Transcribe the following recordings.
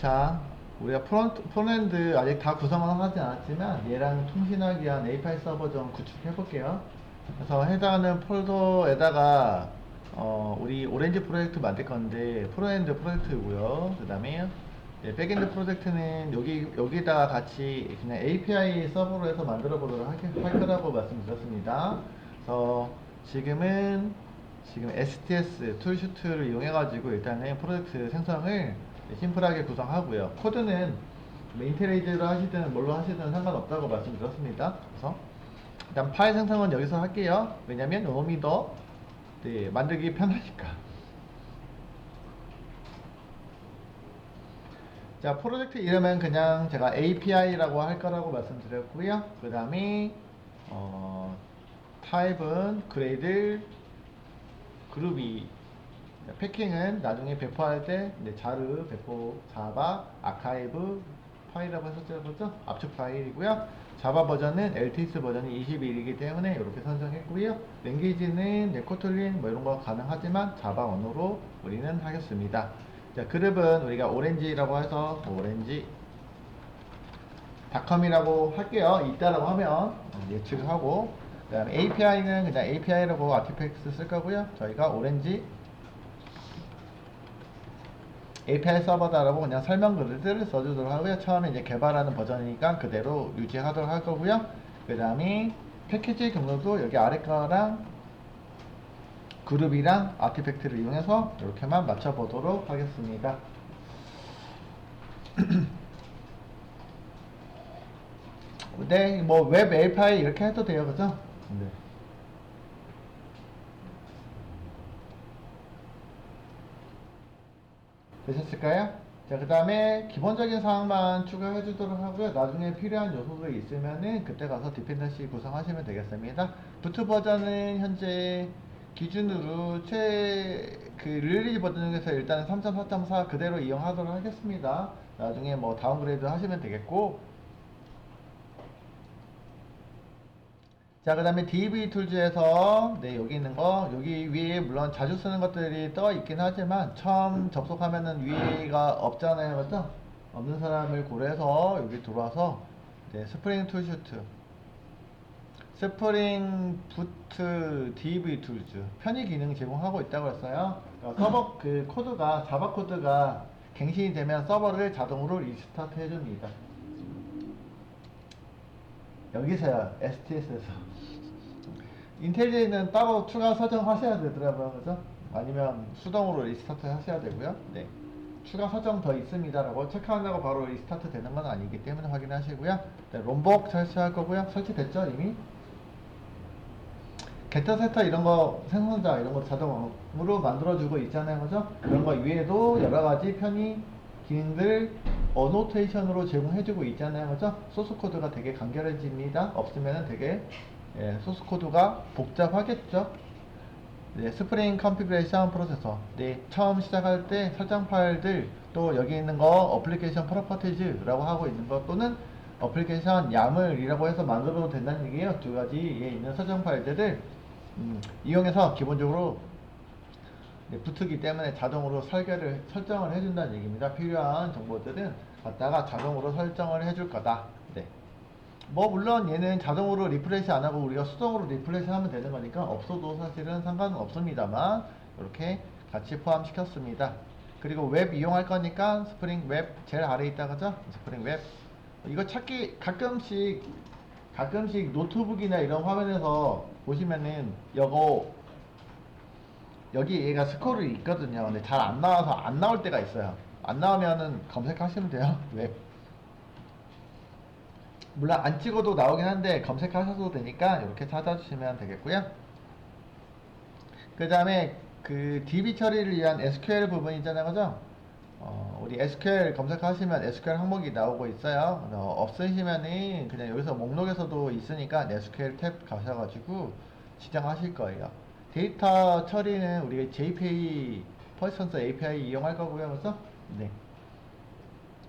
자, 우리가 프론트, 프론엔드 아직 다 구성은 하지 않았지만 얘랑 통신하기 위한 API 서버 좀 구축해 볼게요. 그래서 해당하는 폴더에다가 어, 우리 오렌지 프로젝트 만들 건데 프론엔드 프로젝트고요. 그 다음에 예, 백엔드 프로젝트는 여기 여기다가 같이 그냥 API 서버로 해서 만들어 보도록 할, 할 거라고 말씀드렸습니다. 그래서 지금은 지금 STS 툴슈트를 이용해 가지고 일단은 프로젝트 생성을 심플하게 구성하고요. 코드는 뭐 인텔레이즈로 하시든 뭘로 하시든 상관없다고 말씀드렸습니다. 그래서 일단 파일 생성은 여기서 할게요. 왜냐면 요놈이 더 네, 만들기 편하니까. 자, 프로젝트 이름은 그냥 제가 API라고 할 거라고 말씀드렸고요. 그 다음에, 어, 타입은 그레이드 그룹이 패킹은 나중에 배포할 때 이제 자르, 배포, 자바, 아카이브 파일이라고 했었죠? 압축 파일이고요. 자바 버전은 LTS 버전이 21이기 때문에 이렇게 선정했고요. 랭귀지는 네, 코틀린 뭐 이런 거 가능하지만 자바 언어로 우리는 하겠습니다. 자, 그룹은 우리가 오렌지라고 해서 오렌지 닷컴이라고 할게요. 이따라고 하면 예측을 하고 그다음에 API는 그냥 API라고 아티팩트 쓸 거고요. 저희가 오렌지 API 서버다라고 그냥 설명 글을 써주도록 하고요. 처음에 이제 개발하는 버전이니까 그대로 유지하도록 할 거고요. 그 다음에 패키지 경로도 여기 아래 거랑 그룹이랑 아티팩트를 이용해서 이렇게만 맞춰보도록 하겠습니다. 네, 뭐 웹 API 이렇게 해도 돼요, 그죠? 네. 되셨을까요? 자, 그 다음에 기본적인 사항만 추가해 주도록 하고요. 나중에 필요한 요소들이 있으면은 그때 가서 디펜던시 구성하시면 되겠습니다. 부트 버전은 현재 기준으로 최, 그 릴리즈 버전 중에서 일단 3.4.4 그대로 이용하도록 하겠습니다. 나중에 뭐 다운그레이드 하시면 되겠고, 자, 그 다음에 DB 툴즈에서, 네, 여기 있는 거, 여기 위에 물론 자주 쓰는 것들이 떠 있긴 하지만, 처음 접속하면은 위가 없잖아요. 그죠? 없는 사람을 고려해서 여기 들어와서, 네, 스프링 툴슈트, 스프링 부트 DB 툴즈, 편의 기능 제공하고 있다고 했어요. 그러니까 서버 그 코드가, 자바 코드가 갱신이 되면 서버를 자동으로 리스타트 해줍니다. 여기서요, STS에서. 인텔리는 따로 추가 설정하셔야 되더라고요, 그죠? 아니면 수동으로 리스타트 하셔야 되고요. 네. 추가 설정 더 있습니다 라고 체크한다고 바로 리스타트 되는 건 아니기 때문에 확인하시고요. 네, 롬복 설치할 거고요. 설치됐죠, 이미? 게터 세터 이런 거 생성자 이런 거 자동으로 만들어주고 있잖아요, 그죠? 그런 거 위에도 여러 가지 편의 기능들 어노테이션으로 제공해주고 있잖아요, 그죠? 소스 코드가 되게 간결해집니다. 없으면은 되게 예, 소스 코드가 복잡하겠죠. 네, 스프링 컨피그레이션 프로세서. 네, 처음 시작할 때 설정 파일들 또 여기 있는 거 어플리케이션 프로퍼티즈라고 하고 있는 거 또는 어플리케이션 야물이라고 해서 만들어도 된다는 얘기예요. 두 가지에 있는 설정 파일들을 음, 이용해서 기본적으로 네, 붙기 때문에 자동으로 설계를 설정을 해준다는 얘기입니다. 필요한 정보들은 갖다가 자동으로 설정을 해줄 거다. 네. 뭐 물론 얘는 자동으로 리프레시 안 하고 우리가 수동으로 리프레시 하면 되는 거니까 없어도 사실은 상관은 없습니다만 이렇게 같이 포함시켰습니다. 그리고 웹 이용할 거니까 스프링 웹 제일 아래 있다 그죠? 스프링 웹 이거 찾기 가끔씩 가끔씩 노트북이나 이런 화면에서 보시면은 요거 여기 얘가 스코어이 있거든요. 근데 잘 안 나와서 안 나올 때가 있어요. 안 나오면은 검색하시면 돼요. 웹. 물론 안 찍어도 나오긴 한데 검색하셔도 되니까 이렇게 찾아주시면 되겠고요. 그 다음에 그 DB 처리를 위한 SQL 부분 있잖아요. 그죠? 어, 우리 SQL 검색하시면 SQL 항목이 나오고 있어요. 어, 없으시면은 그냥 여기서 목록에서도 있으니까 SQL 탭 가셔가지고 지정하실 거예요. 데이터 처리는 우리가 JPA 퍼스턴스 API 이용할 거고요. 그래서 네.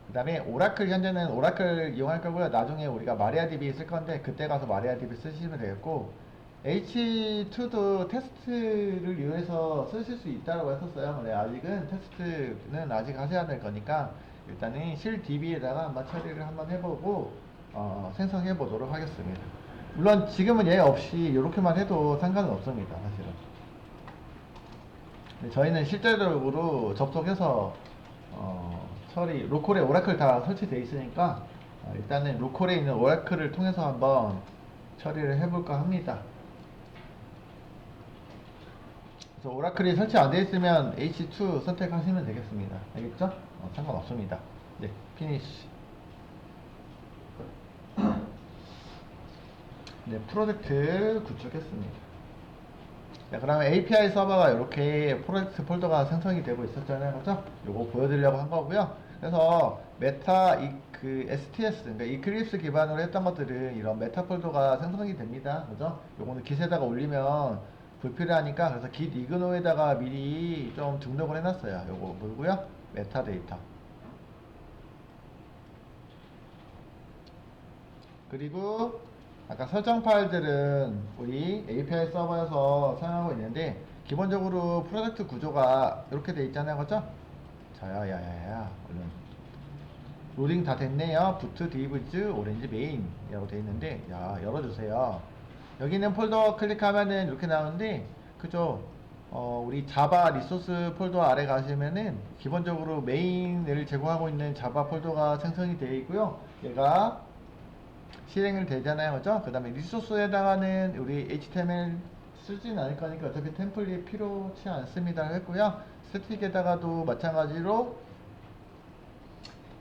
그 다음에 오라클 현재는 오라클 이용할 거고요. 나중에 우리가 마리아DB 쓸 건데 그때 가서 마리아DB 쓰시면 되겠고 H2도 테스트를 위해서 쓰실 수 있다고 했었어요. 근데 아직은 테스트는 아직 하셔야 될 거니까 일단은 실 DB에다가 한번 처리를 한번 해보고 어, 생성해 보도록 하겠습니다. 물론 지금은 얘 없이 이렇게만 해도 상관은 없습니다. 사실은. 저희는 실제적으로 접속해서 어, 처리 로컬에 오라클 다 설치되어 있으니까 어, 일단은 로컬에 있는 오라클을 통해서 한번 처리를 해볼까 합니다. 그래서 오라클이 설치 안 되어 있으면 H2 선택하시면 되겠습니다. 알겠죠? 어, 상관없습니다. 네, 피니시. 네, 프로젝트 구축했습니다. 네, 그러면 API 서버가 이렇게 프로젝트 폴더가 생성이 되고 있었잖아요. 그죠? 요거 보여드리려고 한 거고요. 그래서 메타, 이, 그 STS, 그러니까 이클립스 기반으로 했던 것들은 이런 메타 폴더가 생성이 됩니다. 그죠? 요거는 깃에다가 올리면 불필요하니까 그래서 깃 이그노에다가 미리 좀 등록을 해놨어요. 요거 뭐고요? 메타 데이터. 그리고 아까 설정 파일들은 우리 API 서버에서 사용하고 있는데 기본적으로 프로젝트 구조가 이렇게 돼 있잖아요. 그죠? 자야 야야야. 얼른. 로딩 다 됐네요. 부트 디브즈 오렌지 메인 이라고 돼 있는데 야 열어주세요. 여기 있는 폴더 클릭하면은 이렇게 나오는데 그죠? 어, 우리 자바 리소스 폴더 아래 가시면은 기본적으로 메인을 제공하고 있는 자바 폴더가 생성이 되어 있고요. 얘가 실행을 되잖아요. 그죠? 그 다음에 리소스에다가는 우리 HTML 쓰진 않을 거니까 어차피 템플릿 필요치 않습니다. 했고요. 스틱에다가도 마찬가지로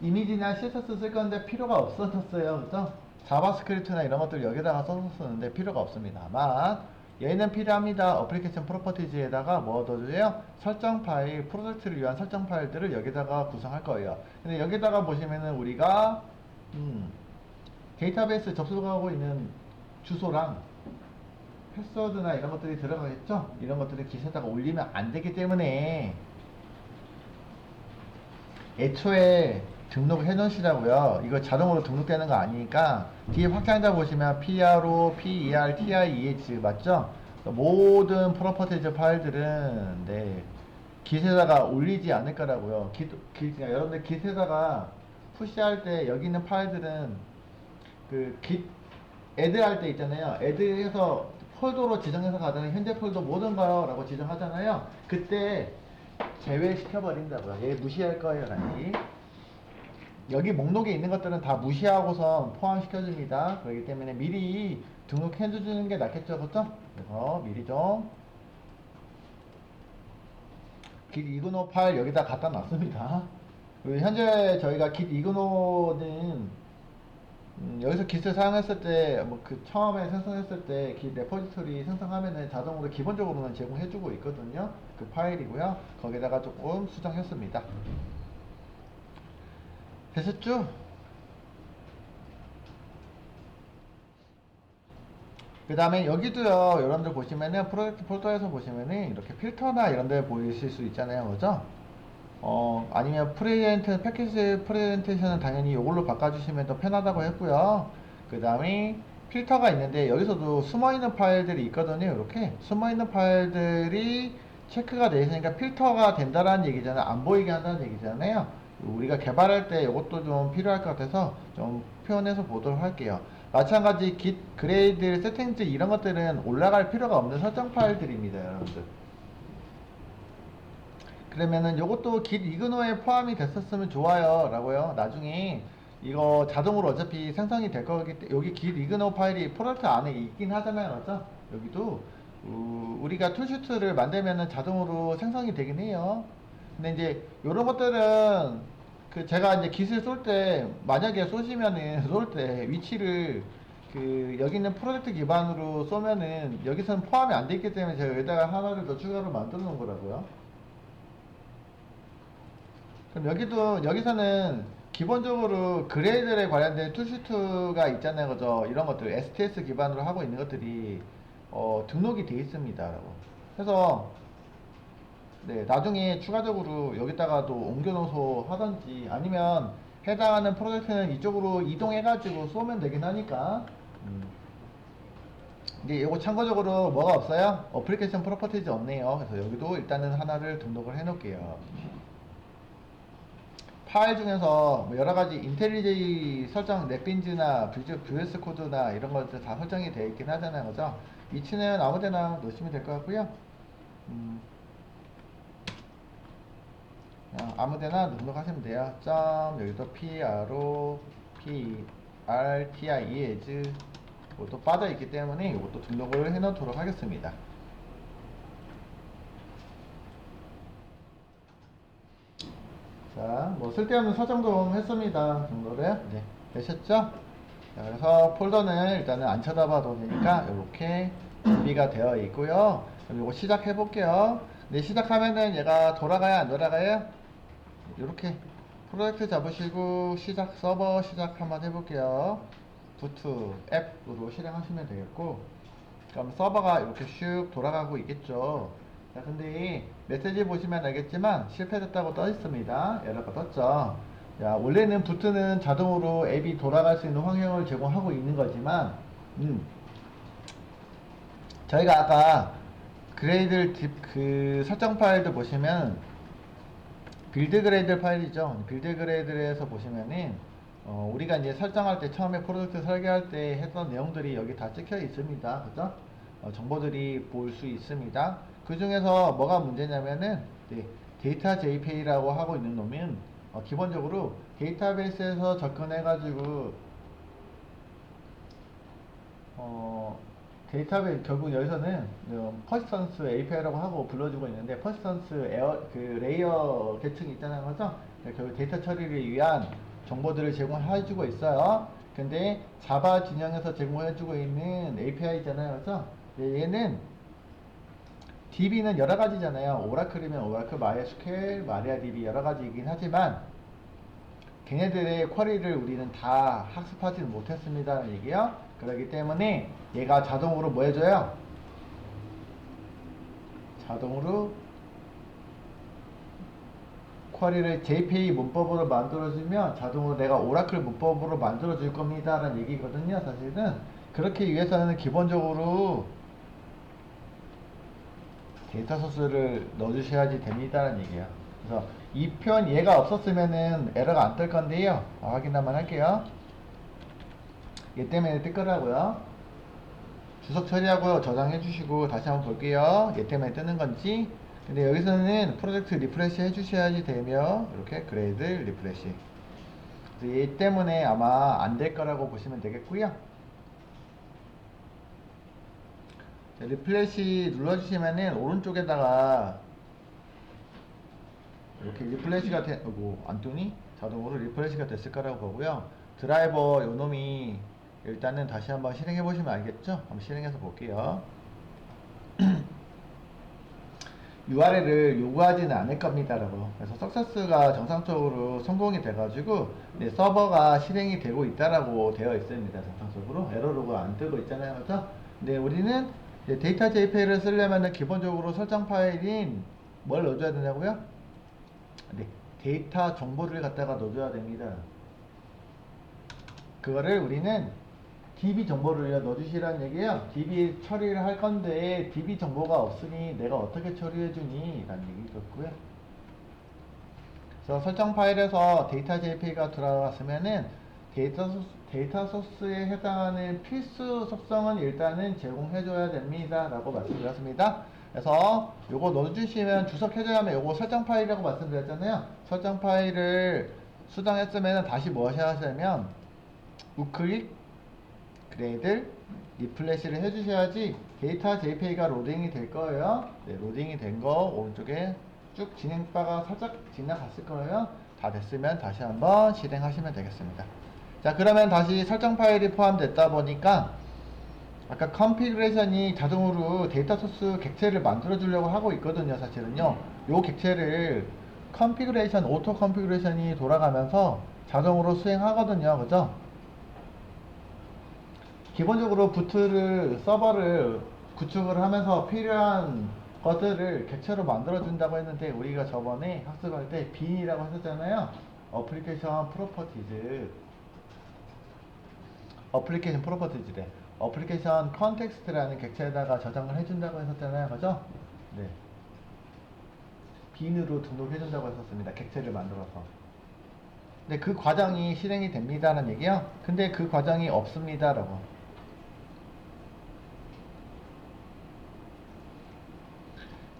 이미지나 CSS 쓸 건데 필요가 없어졌어요. 그죠? 자바스크립트나 이런 것들 여기다가 쓰는데 필요가 없습니다. 다만 얘는 필요합니다. 어플리케이션 프로퍼티즈에다가 뭐 넣어줘요? 설정 파일, 프로젝트를 위한 설정 파일들을 여기다가 구성할 거예요. 근데 여기다가 보시면은 우리가 음, 데이터베이스 접속하고 있는 주소랑 패스워드나 이런 것들이 들어가겠죠? 이런 것들을 기세다가 올리면 안 되기 때문에 애초에 등록을 해 놓으시라고요. 이거 자동으로 등록되는 거 아니니까 뒤에 확장자 보시면 PRO, PER, TIEH 맞죠? 모든 프로퍼티즈 파일들은 네, 깃에다가 올리지 않을 거라고요. 깃, 깃, 그러니까 여러분들 깃에다가 푸시할 때 여기 있는 파일들은 그 깃, 애드 할때 있잖아요. 애드해서 폴더로 지정해서 가잖아요. 현재 폴더 모든 거요. 라고 지정하잖아요. 그때 제외시켜 버린다고요. 얘 무시할 거예요. 라니. 여기 목록에 있는 것들은 다 무시하고선 포함시켜 줍니다. 그렇기 때문에 미리 등록해 주는 게 낫겠죠. 그렇죠? 그래서 미리 좀깃 이그노 파일 여기다 갖다 놨습니다. 현재 저희가 깃 이그노는 음, 여기서 깃을 사용했을 때, 뭐, 그, 처음에 생성했을 때, 깃 레포지토리 생성하면은 자동으로 기본적으로는 제공해주고 있거든요. 그 파일이고요. 거기다가 조금 수정했습니다. 되셨죠? 그 다음에 여기도요, 여러분들 보시면은, 프로젝트 폴더에서 보시면은, 이렇게 필터나 이런 데 보이실 수 있잖아요. 그죠? 어, 아니면 프레젠트, 패키지 프레젠테이션은 당연히 이걸로 바꿔주시면 더 편하다고 했고요. 그 다음에 필터가 있는데 여기서도 숨어있는 파일들이 있거든요. 이렇게 숨어있는 파일들이 체크가 되어 있으니까 필터가 된다라는 얘기잖아요. 안 보이게 한다는 얘기잖아요. 우리가 개발할 때 이것도 좀 필요할 것 같아서 좀 표현해서 보도록 할게요. 마찬가지 git 그레이드 세팅즈 이런 것들은 올라갈 필요가 없는 설정 파일들입니다. 여러분들. 그러면은 요것도 git 이그노에 포함이 됐었으면 좋아요 라고요. 나중에 이거 자동으로 어차피 생성이 될 거기 때문에 여기 git 이그노 파일이 프로젝트 안에 있긴 하잖아요. 맞죠? 여기도. 우, 우리가 툴슈트를 만들면은 자동으로 생성이 되긴 해요. 근데 이제 요런 것들은 그 제가 이제 깃을 쏠때 만약에 쏘시면은 쏠 때 위치를 그 여기 있는 프로젝트 기반으로 쏘면은 여기서는 포함이 안 돼 있기 때문에 제가 여기다가 하나를 더 추가로 만들어 놓은 거라고요 그럼 여기도 여기서는 기본적으로 그레이드에 관련된 툴슈트가 있잖아요. 그죠? 이런 것들 STS 기반으로 하고 있는 것들이 어, 등록이 되어 있습니다 라고. 그래서 네 나중에 추가적으로 여기다가도 옮겨놓어서 하던지 아니면 해당하는 프로젝트는 이쪽으로 이동해 가지고 쏘면 되긴 하니까. 음. 근데 이거 참고적으로 뭐가 없어요? 어플리케이션 프로퍼티즈 없네요. 그래서 여기도 일단은 하나를 등록을 해 놓을게요 파일 중에서 뭐 여러 가지 인텔리제이 설정 넷빈즈나 뷰스 코드나 이런 것들 다 설정이 되어 있긴 하잖아요. 그죠? 위치는 아무 데나 넣으시면 될 것 같고요. 음, 그냥 아무 데나 등록하시면 돼요. 점 여기도 PRO P R T I E S 이것도 빠져 있기 때문에 이것도 등록을 해 놓도록 하겠습니다. 자, 뭐 쓸데없는 설정 좀 했습니다. 정도로요. 네, 되셨죠? 자, 그래서 폴더는 일단은 안 쳐다봐도 되니까 이렇게 준비가 되어 있고요. 그럼 이거 시작해 볼게요. 네, 시작하면은 얘가 돌아가요, 안 돌아가요? 이렇게 프로젝트 잡으시고 시작 서버 시작 한번 해볼게요. 부트 앱으로 실행하시면 되겠고, 그럼 서버가 이렇게 슉 돌아가고 있겠죠. 자, 근데 이 메시지 보시면 알겠지만 실패됐다고 떠 있습니다. 에러가 떴죠. 자, 원래는 부트는 자동으로 앱이 돌아갈 수 있는 환경을 제공하고 있는 거지만, 음, 저희가 아까 그레이드 딥, 그 설정 파일도 보시면 빌드 그레이드 파일이죠. 빌드 그레이드에서 보시면은 어, 우리가 이제 설정할 때 처음에 프로젝트 설계할 때 했던 내용들이 여기 다 찍혀 있습니다. 그죠? 어, 정보들이 볼 수 있습니다. 그 중에서 뭐가 문제냐면은 네, 데이터 JPA라고 하고 있는 놈은 어, 기본적으로 데이터베이스에서 접근해가지고 어, 데이터베이스 결국 여기서는 어, 퍼시스턴스 API라고 하고 불러주고 있는데 퍼시스턴스 에어 그 레이어 계층이 있잖아요, 그죠? 네, 결국 데이터 처리를 위한 정보들을 제공해주고 있어요. 근데 자바 진영에서 제공해주고 있는 API잖아요, 그죠? 네, 얘는 DB는 여러 가지잖아요. 오라클이면 오라클, 마이스퀘일, 마리아DB 여러 가지이긴 하지만 걔네들의 쿼리를 우리는 다 학습하지는 못했습니다라는 얘기예요. 그렇기 때문에 얘가 자동으로 뭐 해줘요? 자동으로 쿼리를 JPA 문법으로 만들어주면 자동으로 내가 오라클 문법으로 만들어줄 겁니다라는 얘기거든요. 사실은 그렇게 위해서는 기본적으로 데이터 소스를 넣어주셔야지 됩니다라는 얘기예요. 그래서 이 편 얘가 없었으면은 에러가 안 뜰 건데요. 아, 확인 한번 할게요. 얘 때문에 뜰 거라고요. 주석 처리하고 저장해 주시고 다시 한번 볼게요. 얘 때문에 뜨는 건지. 근데 여기서는 프로젝트 리프레시 해 주셔야지 되며 이렇게 그레이드 리프레시. 얘 때문에 아마 안 될 거라고 보시면 되겠고요. 자, 리플래시 눌러주시면은 오른쪽에다가 이렇게 리플래시가 되, 뭐, 안 뜨니? 자동으로 리플래시가 됐을 거라고 보고요. 드라이버 요 놈이 일단은 다시 한번 실행해 보시면 알겠죠? 한번 실행해서 볼게요. URL을 요구하지는 않을 겁니다라고. 그래서 석세스가 정상적으로 성공이 돼가지고 네, 서버가 실행이 되고 있다라고 되어 있습니다. 정상적으로 에러로가 안 뜨고 있잖아요, 그렇죠? 근데 우리는 데이터 JPEG를 쓰려면 기본적으로 설정 파일인 뭘 넣어줘야 되냐고요? 네, 데이터 정보를 갖다가 넣어줘야 됩니다. 그거를 우리는 DB 정보를 넣어주시라는 얘기예요. DB 처리를 할 건데 DB 정보가 없으니 내가 어떻게 처리해주니? 라는 얘기겠고요. 그래서 설정 파일에서 데이터 JPEG가 들어갔으면은 데이터 데이터 소스에 해당하는 필수 속성은 일단은 제공해줘야 됩니다. 라고 말씀드렸습니다. 그래서 요거 넣어주시면 주석해줘야하면 요거 설정 파일이라고 말씀드렸잖아요. 설정 파일을 수정했으면 다시 뭐 하셔야 하냐면 우클릭 그레이드 리플래시를 해주셔야지 데이터 JPEG가 로딩이 될 거예요. 네, 로딩이 된 거 오른쪽에 쭉 진행바가 살짝 지나갔을 거예요. 다 됐으면 다시 한번 실행하시면 되겠습니다. 자 그러면 다시 설정 파일이 포함됐다 보니까 아까 컨피그레이션이 자동으로 데이터 소스 객체를 만들어 주려고 하고 있거든요 사실은요. 요 객체를 컨피그레이션 오토 컨피그레이션이 돌아가면서 자동으로 수행하거든요. 그죠? 기본적으로 부트를 서버를 구축을 하면서 필요한 것들을 객체로 만들어 준다고 했는데 우리가 저번에 학습할 때 빈이라고 했었잖아요. 어플리케이션 프로퍼티즈 어플리케이션 프로퍼티즈래 어플리케이션 컨텍스트라는 객체에다가 저장을 해준다고 했었잖아요 그죠? 네 빈으로 등록해준다고 했었습니다 객체를 만들어서 근데 그 과정이 실행이 됩니다라는 얘기요. 근데 그 과정이 없습니다 라고.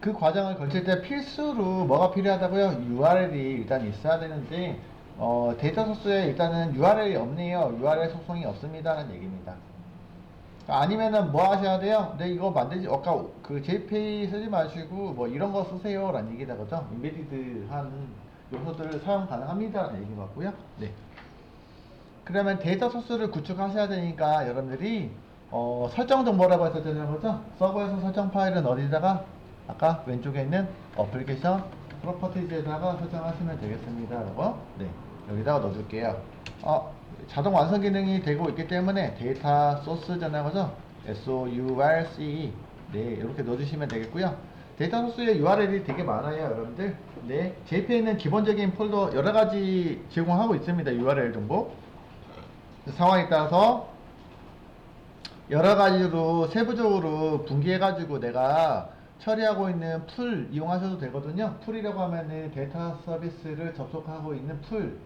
그 과정을 거칠 때 필수로 뭐가 필요하다고요? URL이 일단 있어야 되는데 어, 데이터 소스에 일단은 URL이 없네요. URL 속성이 없습니다라는 얘기입니다. 아니면은 뭐 하셔야 돼요? 네 이거 만들지 아까 그 JPay 쓰지 마시고 뭐 이런 거 쓰세요 라는 얘기다 그죠? 인베디드한 요소들을 사용 가능합니다 라는 얘기 같고요 네 그러면 데이터 소스를 구축하셔야 되니까 여러분들이 어, 설정 정보라고 했었잖아요 그죠? 서버에서 설정 파일은 어디다가 아까 왼쪽에 있는 어플리케이션 프로퍼티즈에다가 설정하시면 되겠습니다 라고 네 여기다가 넣어줄게요. 어, 자동 완성 기능이 되고 있기 때문에 데이터 소스잖아요. 그죠? S-O-U-R-C-E 네 이렇게 넣어주시면 되겠고요. 데이터 소스의 URL이 되게 많아요 여러분들. 네 JPA는 기본적인 폴더 여러가지 제공하고 있습니다 URL 정보. 상황에 따라서 여러 가지로 세부적으로 분기해 가지고 내가 처리하고 있는 풀 이용하셔도 되거든요. 풀이라고 하면은 데이터 서비스를 접속하고 있는 풀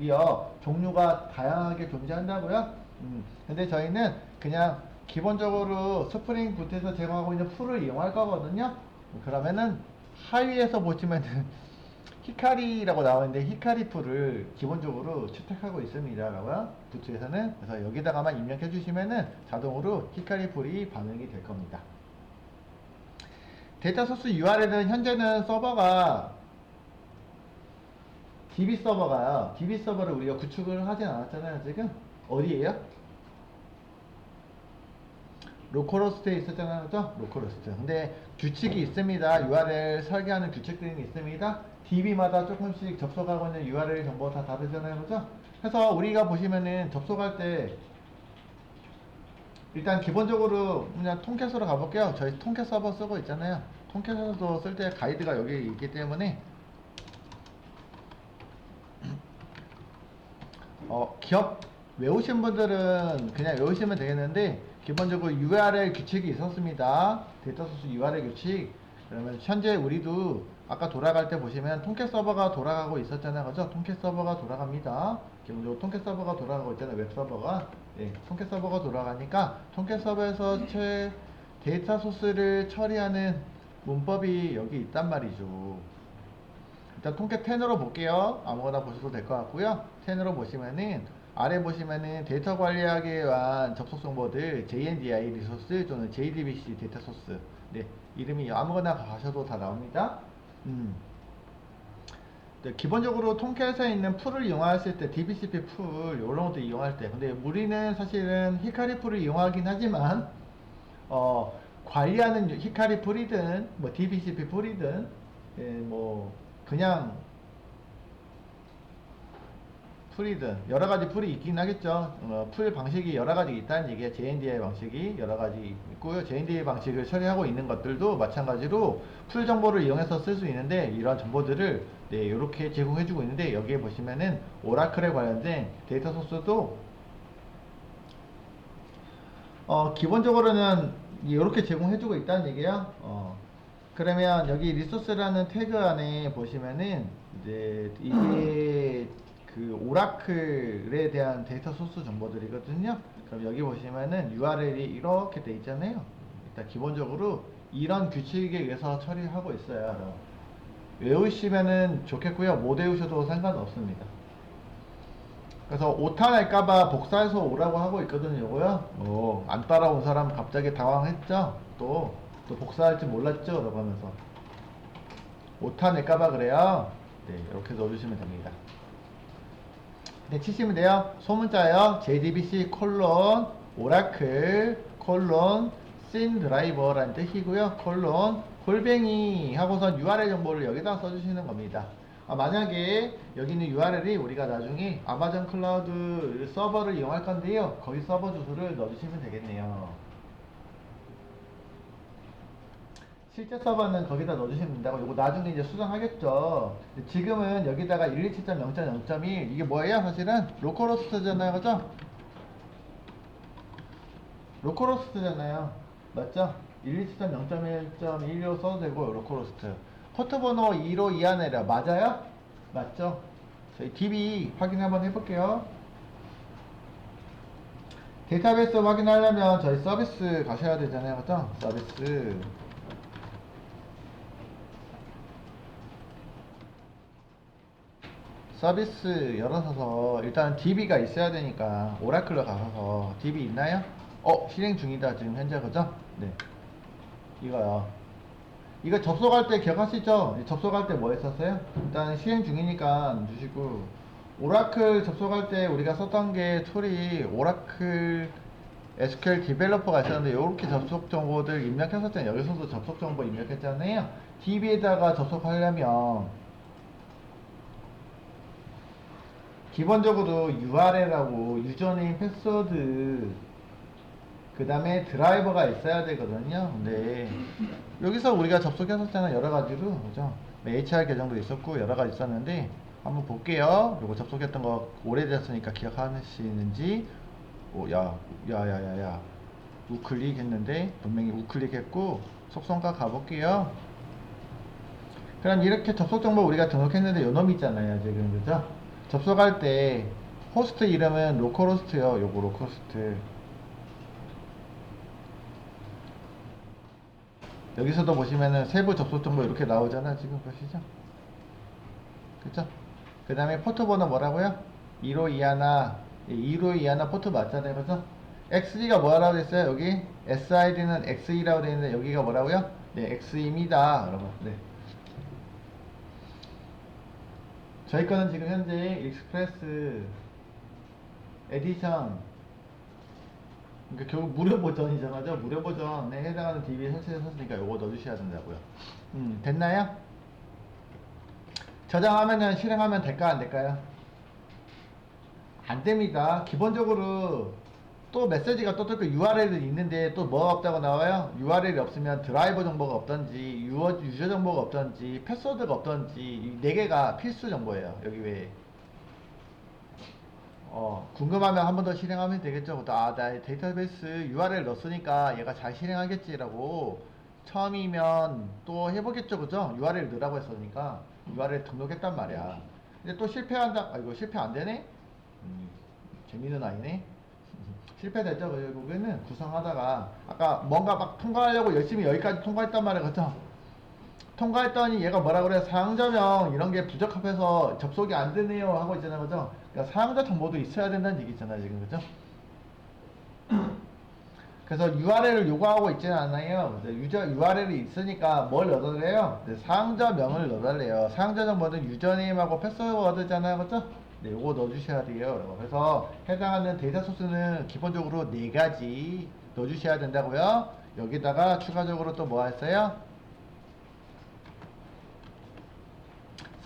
이요. 종류가 다양하게 존재한다고요. 음, 근데 저희는 그냥 기본적으로 스프링 부트에서 제공하고 있는 풀을 이용할 거거든요. 그러면은 하위에서 보시면은 히카리라고 나와 있는데 히카리 풀을 기본적으로 채택하고 있습니다 라고요. 부트에서는 그래서 여기다가만 입력해 주시면은 자동으로 히카리 풀이 반응이 될 겁니다. 데이터 소스 URL은 현재는 서버가 DB 서버가요. DB 서버를 우리가 구축을 하진 않았잖아요. 지금 어디에요? 로컬호스트에 있었잖아요. 그죠? 로컬호스트. 근데 규칙이 있습니다. URL 설계하는 규칙들이 있습니다. DB마다 조금씩 접속하고 있는 URL 정보가 다 다르잖아요. 그죠? 그래서 우리가 보시면은 접속할 때 일단 기본적으로 그냥 통캣으로 가볼게요. 저희 통캣 서버 쓰고 있잖아요. 통캣에서도 쓸 때 가이드가 여기 있기 때문에 어, 기업 외우신 분들은 그냥 외우시면 되겠는데 기본적으로 URL 규칙이 있었습니다. 데이터 소스 URL 규칙. 그러면 현재 우리도 아까 돌아갈 때 보시면 통캣 서버가 돌아가고 있었잖아요. 그죠? 통캣 서버가 돌아갑니다. 기본적으로 통캣 서버가 돌아가고 있잖아요. 웹 서버가. 예, 통캣 서버가 돌아가니까 통캣 서버에서 최 데이터 소스를 처리하는 문법이 여기 있단 말이죠. 일단 통계 10으로 볼게요. 아무거나 보셔도 될 것 같고요. 10으로 보시면은 아래 보시면은 데이터 관리하기 위한 접속 정보들 JNDI 리소스 또는 JDBC 데이터 소스 네 이름이 아무거나 가셔도 다 나옵니다. 음. 네, 기본적으로 통계에서 있는 풀을 이용하실 때 DBCP 풀 이런 것도 이용할 때 근데 우리는 사실은 히카리 풀을 이용하긴 하지만 어 관리하는 히카리 풀이든 뭐 DBCP 풀이든 예, 뭐 그냥 풀이든 여러 가지 풀이 있긴 하겠죠. 어, 풀 방식이 여러 가지 있다는 얘기야. JNDI 방식이 여러 가지 있고요. JNDI 방식을 처리하고 있는 것들도 마찬가지로 풀 정보를 이용해서 쓸 수 있는데 이런 정보들을 네, 이렇게 제공해주고 있는데 여기에 보시면은 오라클에 관련된 데이터 소스도 어, 기본적으로는 이렇게 제공해주고 있다는 얘기야. 어. 그러면 여기 리소스라는 태그 안에 보시면은 이제 이게 그 오라클에 대한 데이터 소스 정보들이거든요. 그럼 여기 보시면은 URL이 이렇게 돼 있잖아요. 일단 기본적으로 이런 규칙에 의해서 처리하고 있어요. 외우시면은 좋겠고요. 못 외우셔도 상관없습니다. 그래서 오타 낼까봐 복사해서 오라고 하고 있거든요. 요거요. 뭐, 안 따라온 사람 갑자기 당황했죠? 또, 또 복사할지 몰랐죠? 라고 하면서. 오타 낼까봐 그래요. 네, 이렇게 넣어주시면 됩니다. 네, 치시면 돼요. 소문자요. JDBC 콜론, 오라클, 콜론, 씬 드라이버라는 뜻이고요. 콜론, 골뱅이 하고선 URL 정보를 여기다 써주시는 겁니다. 아, 만약에 여기 있는 URL이 우리가 나중에 아마존 클라우드 서버를 이용할 건데요. 거기 서버 주소를 넣어주시면 되겠네요. 실제 서버는 거기다 넣어주시면 된다고 이거 나중에 이제 수정하겠죠. 지금은 여기다가 127.0.0.1 이게 뭐예요? 사실은 로컬호스트잖아요, 그죠? 로컬호스트잖아요. 맞죠? 127.0.1.16 써도 되고 로컬호스트. 포트 번호 2로 이하내려 맞아요? 맞죠? 저희 DB 확인 한번 해볼게요. 데이터베이스 확인하려면 저희 서비스 가셔야 되잖아요. 그죠? 서비스. 서비스 열어서 일단 DB가 있어야 되니까 오라클로 가서 DB 있나요? 어 실행 중이다 지금 현재 그죠? 네 이거요 이거 접속할 때 기억하시죠? 접속할 때 뭐 했었어요? 일단 실행 중이니까 주시고 오라클 접속할 때 우리가 썼던 게 툴이 오라클 SQL 디벨로퍼가 있었는데 이렇게 접속 정보들 입력했었잖아요 여기서도 접속 정보 입력했잖아요 DB에다가 접속하려면 기본적으로 URL하고 유저네임 패스워드 그 다음에 드라이버가 있어야 되거든요 근데 여기서 우리가 접속했었잖아요 여러 가지로 그죠 HR 계정도 있었고 여러 가지 있었는데 한번 볼게요 요거 접속했던 거 오래됐으니까 기억하시는지 오, 야, 야, 야, 야, 야. 우클릭 했는데, 분명히 우클릭 했고, 속성과 가볼게요. 그럼 이렇게 접속 정보 우리가 등록했는데 요놈 있잖아요, 지금. 그죠? 접속할 때, 호스트 이름은 로컬호스트요. 요거 로컬호스트. 여기서도 보시면은 세부 접속 정보 이렇게 나오잖아, 지금 보시죠? 그죠? 그 다음에 포트 번호 뭐라고요? 2로 이하나 2로 이하나 포트 맞잖아요 그죠? XG가 뭐라고 됐어요 여기? SID는 XE라고 되어 있는데 여기가 뭐라고요? 네 XE입니다 여러분 네 저희 거는 지금 현재 익스프레스 에디션 그러니까 결국 무료 버전이잖아요 무료 버전에 해당하는 DB 설치했으니까 요거 넣어주셔야 된다고요 음 됐나요? 저장하면은 실행하면 될까 안 될까요? 안 됩니다. 기본적으로 또 메시지가 또 뜰거 URL이 있는데 또 뭐가 없다고 나와요? URL이 없으면 드라이버 정보가 없던지 유어, 유저 정보가 없던지 패스워드가 없던지 이 네 개가 필수 정보예요. 여기 외에. 어, 궁금하면 한 번 더 실행하면 되겠죠. 아, 나 데이터베이스 URL 넣었으니까 얘가 잘 실행하겠지라고 처음이면 또 해보겠죠. 그죠? URL 넣으라고 했으니까 URL 등록했단 말이야. 근데 또 실패한다. 아, 이거 실패 안 되네? 음, 재밌는 아이네. 실패됐죠. 결국에는 구성하다가 아까 뭔가 막 통과하려고 열심히 여기까지 통과했단. 그죠? 통과했더니 얘가 뭐라 그래 사용자명 이런 게 부적합해서 접속이 안 되네요 하고 있잖아요. 그죠 그러니까 사용자 정보도 있어야 된다는 얘기 있잖아요 지금. 그죠 그래서 URL을 요구하고 있지는 않아요. 유저 URL이 있으니까 뭘 넣어달래요? 네, 사용자명을 넣어달래요. 사용자 정보는 유저네임하고 패스워드잖아요. 그죠 네 요거 넣어주셔야 돼요. 그래서 해당하는 데이터 소스는 기본적으로 네 가지 넣어주셔야 된다고요 여기다가 추가적으로 또 뭐 했어요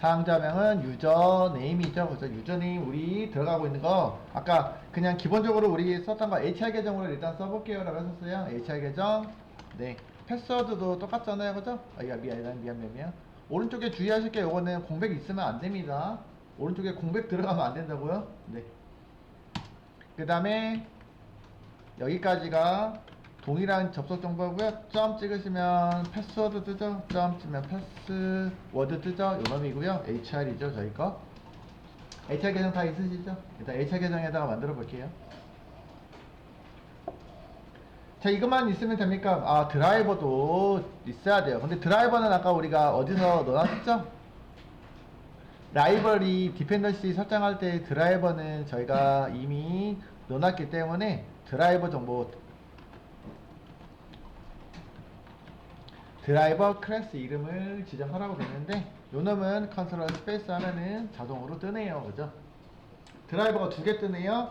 사용자명은 유저네임이죠. 그래서 유저네임 우리 들어가고 있는 거 아까 그냥 기본적으로 우리 썼던 거 HR 계정으로 일단 써볼게요 라고 했었어요. HR 계정 네 패스워드도 똑같잖아요. 그죠? 아 야, 미안 미안 미안 미안 오른쪽에 주의하실 게 요거는 공백 있으면 안 됩니다. 오른쪽에 공백 들어가면 안 된다고요? 네. 그 다음에 여기까지가 동일한 접속 정보고요. 점 찍으시면 패스워드 뜨죠. 점 찍으면 패스워드 뜨죠. 요 놈이고요. HR이죠. 저희 거. HR 계정 다 있으시죠? 일단 HR 계정에다가 만들어 볼게요. 자, 이것만 있으면 됩니까? 아, 드라이버도 있어야 돼요. 근데 드라이버는 아까 우리가 어디서 넣어놨죠? 라이브러리 디펜던시 설정할 때 드라이버는 저희가 이미 넣어놨기 때문에 드라이버 정보. 드라이버 클래스 이름을 지정하라고 되는데 요 놈은 컨트롤 스페이스 하면은 자동으로 뜨네요. 그죠? 드라이버가 두 개 뜨네요.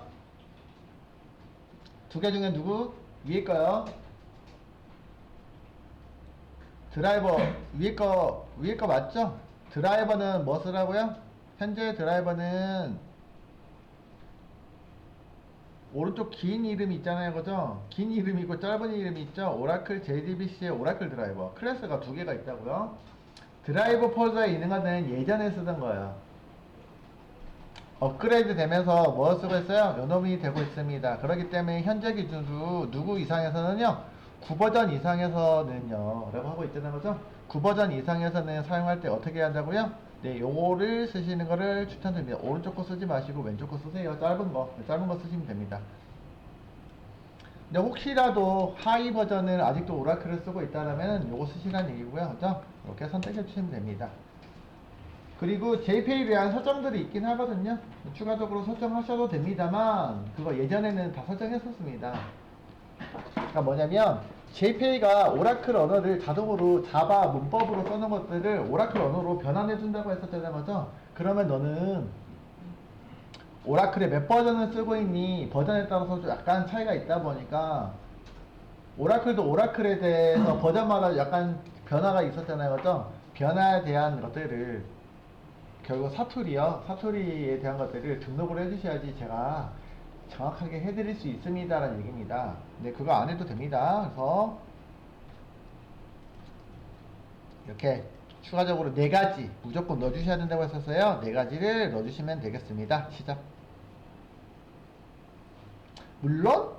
두 개 중에 누구? 위에 거요. 드라이버 위에 거 위에 거 맞죠 드라이버는 뭐 쓰라고요? 현재 드라이버는 오른쪽 긴 이름 있잖아요 그죠? 긴 이름 있고 짧은 이름 있죠? 오라클 JDBC의 오라클 드라이버. 클래스가 두 개가 있다고요? 드라이버 폴더에 있는 거는 예전에 쓰던 거예요. 업그레이드 되면서 뭐 쓰고 있어요? 요놈이 되고 있습니다. 그렇기 때문에 현재 기준으로 누구 이상에서는요? 9버전 이상에서는요? 라고 하고 있잖아요 그죠 9버전 이상에서는 사용할 때 어떻게 한다고요 네, 요거를 쓰시는 거를 추천드립니다. 오른쪽 거 쓰지 마시고 왼쪽 거 쓰세요. 짧은 거, 짧은 거 쓰시면 됩니다. 근데 혹시라도 하이 버전을 아직도 오라클을 쓰고 있다면 요거 쓰시라는 얘기고요. 그죠? 이렇게 선택해 주시면 됩니다. 그리고 JPEG에 대한 설정들이 있긴 하거든요. 추가적으로 설정하셔도 됩니다만 그거 예전에는 다 설정했었습니다. 그러니까 뭐냐면 JPEG가 오라클 언어를 자동으로 자바 문법으로 써놓은 것들을 오라클 언어로 변환해 준다고 했었잖아요. 그죠? 그러면 너는 오라클의 몇 버전을 쓰고 있니? 버전에 따라서 좀 약간 차이가 있다 보니까 오라클도 오라클에 대해서 버전마다 약간 변화가 있었잖아요. 그죠? 변화에 대한 것들을 결국 사투리요. 사투리에 대한 것들을 등록을 해주셔야지 제가 정확하게 해드릴 수 있습니다라는 얘기입니다. 근데 그거 안 해도 됩니다. 그래서 이렇게 추가적으로 네 가지 무조건 넣어주셔야 된다고 했었어요. 네 가지를 넣어주시면 되겠습니다. 시작. 물론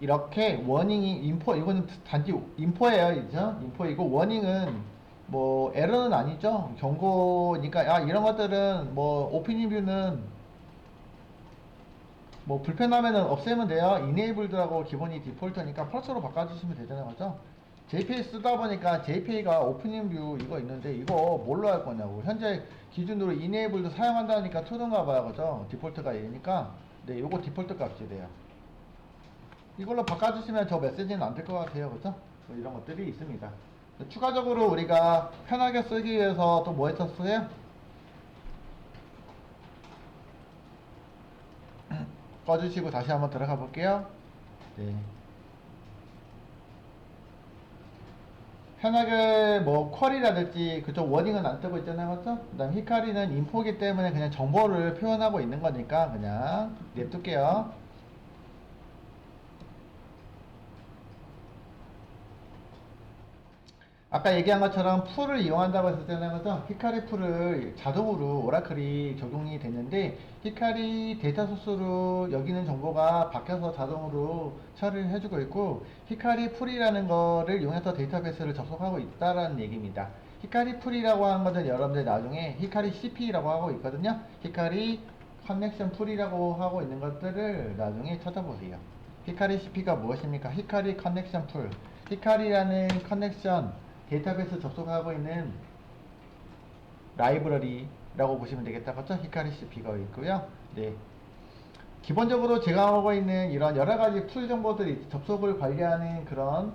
이렇게 워닝이 인포 이거는 단지 인포예요, 이죠? 인포이고 워닝은 뭐 에러는 아니죠. 경고니까 야 이런 것들은 뭐 오피니 뷰는 뭐 불편하면은 없애면 돼요. 이네이블드라고 기본이 디폴트니까 펄스로 바꿔주시면 되잖아요, 맞죠? JPA 쓰다 보니까 JPA가 오프닝 뷰 이거 있는데 이거 뭘로 할 거냐고. 현재 기준으로 이네이블드 사용한다니까 트루인가 봐요, 그죠? 디폴트가 얘니까 네, 요거 디폴트 값이 돼요. 이걸로 바꿔주시면 저 메시지는 안 될 것 같아요, 그죠? 뭐 이런 것들이 있습니다. 추가적으로 우리가 편하게 쓰기 위해서 또 뭐 했었어요? 꺼주시고 다시 한번 들어가 볼게요. 네. 편하게 뭐 쿼리라든지 그쪽 워딩은 안 뜨고 있잖아요, 맞죠? 그 다음 히카리는 인포기 때문에 그냥 정보를 표현하고 있는 거니까 그냥 냅둘게요. 아까 얘기한 것처럼 풀을 이용한다고 했었잖아요. 그죠? 히카리 풀을 자동으로 오라클이 적용이 됐는데 히카리 데이터 소스로 여기는 정보가 바뀌어서 자동으로 처리를 해주고 있고 히카리 풀이라는 거를 이용해서 데이터베이스를 접속하고 있다라는 얘기입니다. 히카리 풀이라고 하는 것은 여러분들 나중에 히카리 CP라고 하고 있거든요. 히카리 커넥션 풀이라고 하고 있는 것들을 나중에 찾아보세요. 히카리 CP가 무엇입니까? 히카리 커넥션 풀. 히카리라는 커넥션 데이터베이스 접속하고 있는 라이브러리라고 보시면 되겠다. 그죠? 히카리 CP가 있고요. 네. 기본적으로 제가 하고 있는 이런 여러 가지 풀 정보들이 접속을 관리하는 그런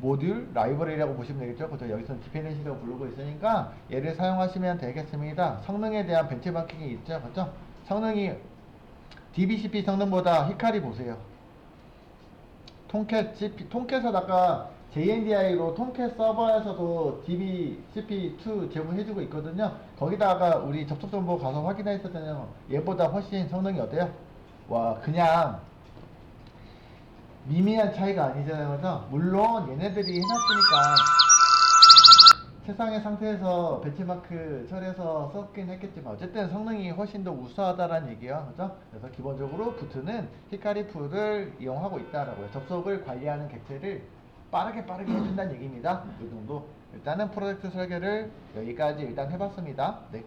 모듈 라이브러리라고 보시면 되겠죠. 그죠? 여기서는 디펜던시라고 부르고 있으니까 얘를 사용하시면 되겠습니다. 성능에 대한 벤치마킹이 있죠. 그죠? 성능이 DBCP 성능보다 히카리 보세요. 통캣 CP, 통캣은 아까 JNDI로 통캣 서버에서도 DBCP2 제공해주고 있거든요. 거기다가 우리 접속 정보 가서 확인했었잖아요. 얘보다 훨씬 성능이 어때요? 와, 그냥 미미한 차이가 아니잖아요. 그래서 물론 얘네들이 해놨으니까 세상의 상태에서 벤치마크 처리해서 썼긴 했겠지만 어쨌든 성능이 훨씬 더 우수하다라는 얘기예요. 그죠? 그래서 기본적으로 부트는 히카리 풀을 이용하고 있다라고요. 접속을 관리하는 객체를 빠르게 빠르게 해준다는 얘기입니다. 이 정도. 일단은 프로젝트 설계를 여기까지 일단 해봤습니다. 네.